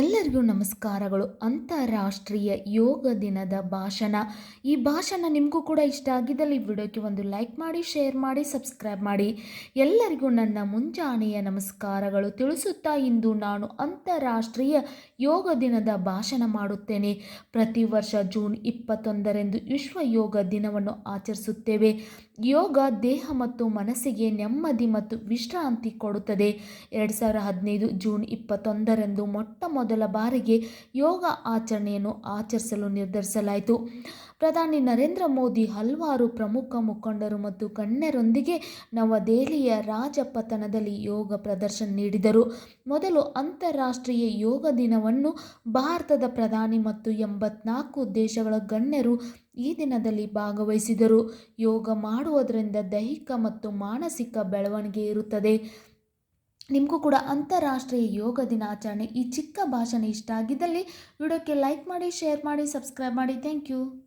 ಎಲ್ಲರಿಗೂ ನಮಸ್ಕಾರಗಳು. ಅಂತಾರಾಷ್ಟ್ರೀಯ ಯೋಗ ದಿನದ ಭಾಷಣ. ಈ ಭಾಷಣ ನಿಮಗೂ ಕೂಡ ಇಷ್ಟ ಆಗಿದ್ದಲ್ಲಿ ಈ ವಿಡಿಯೋಕ್ಕೆ ಒಂದು ಲೈಕ್ ಮಾಡಿ, ಶೇರ್ ಮಾಡಿ, ಸಬ್ಸ್ಕ್ರೈಬ್ ಮಾಡಿ. ಎಲ್ಲರಿಗೂ ನನ್ನ ಮುಂಜಾನೆಯ ನಮಸ್ಕಾರಗಳು. ತಿಳಿಸುತ್ತಾ ಇಂದು ನಾನು ಅಂತಾರಾಷ್ಟ್ರೀಯ ಯೋಗ ದಿನದ ಭಾಷಣ ಮಾಡುತ್ತೇನೆ. ಪ್ರತಿ ವರ್ಷ ಜೂನ್ ಇಪ್ಪತ್ತೊಂದರಂದು ವಿಶ್ವ ಯೋಗ ದಿನವನ್ನು ಆಚರಿಸುತ್ತೇವೆ. ಯೋಗ ದೇಹ ಮತ್ತು ಮನಸ್ಸಿಗೆ ನೆಮ್ಮದಿ ಮತ್ತು ವಿಶ್ರಾಂತಿ ಕೊಡುತ್ತದೆ. ಎರಡು ಸಾವಿರ ಹದಿನೈದು ಜೂನ್ ಇಪ್ಪತ್ತೊಂದರಂದು ಮೊಟ್ಟ ಮೊದಲ ಬಾರಿಗೆ ಯೋಗ ಆಚರಣೆಯನ್ನು ಆಚರಿಸಲು ನಿರ್ಧರಿಸಲಾಯಿತು. ಪ್ರಧಾನಿ ನರೇಂದ್ರ ಮೋದಿ ಹಲವಾರು ಪ್ರಮುಖ ಮುಖಂಡರು ಮತ್ತು ಗಣ್ಯರೊಂದಿಗೆ ನವದೆಹಲಿಯ ರಾಜಪತನದಲ್ಲಿ ಯೋಗ ಪ್ರದರ್ಶನ ನೀಡಿದರು. ಮೊದಲು ಅಂತಾರಾಷ್ಟ್ರೀಯ ಯೋಗ ದಿನವನ್ನು ಭಾರತದ ಪ್ರಧಾನಿ ಮತ್ತು ಎಂಬತ್ನಾಲ್ಕು ದೇಶಗಳ ಗಣ್ಯರು ಈ ದಿನದಲ್ಲಿ ಭಾಗವಹಿಸಿದರು. ಯೋಗ ಮಾಡುವುದರಿಂದ ದೈಹಿಕ ಮತ್ತು ಮಾನಸಿಕ ಬೆಳವಣಿಗೆ ಇರುತ್ತದೆ. ನಿಮಗೂ ಕೂಡ ಅಂತಾರಾಷ್ಟ್ರೀಯ ಯೋಗ ದಿನಾಚರಣೆ ಈ ಚಿಕ್ಕ ಭಾಷಣ ಇಷ್ಟ ಆಗಿದ್ದಲ್ಲಿ ವಿಡಿಯೋಕ್ಕೆ ಲೈಕ್ ಮಾಡಿ, ಶೇರ್ ಮಾಡಿ, ಸಬ್ಸ್ಕ್ರೈಬ್ ಮಾಡಿ. Thank you.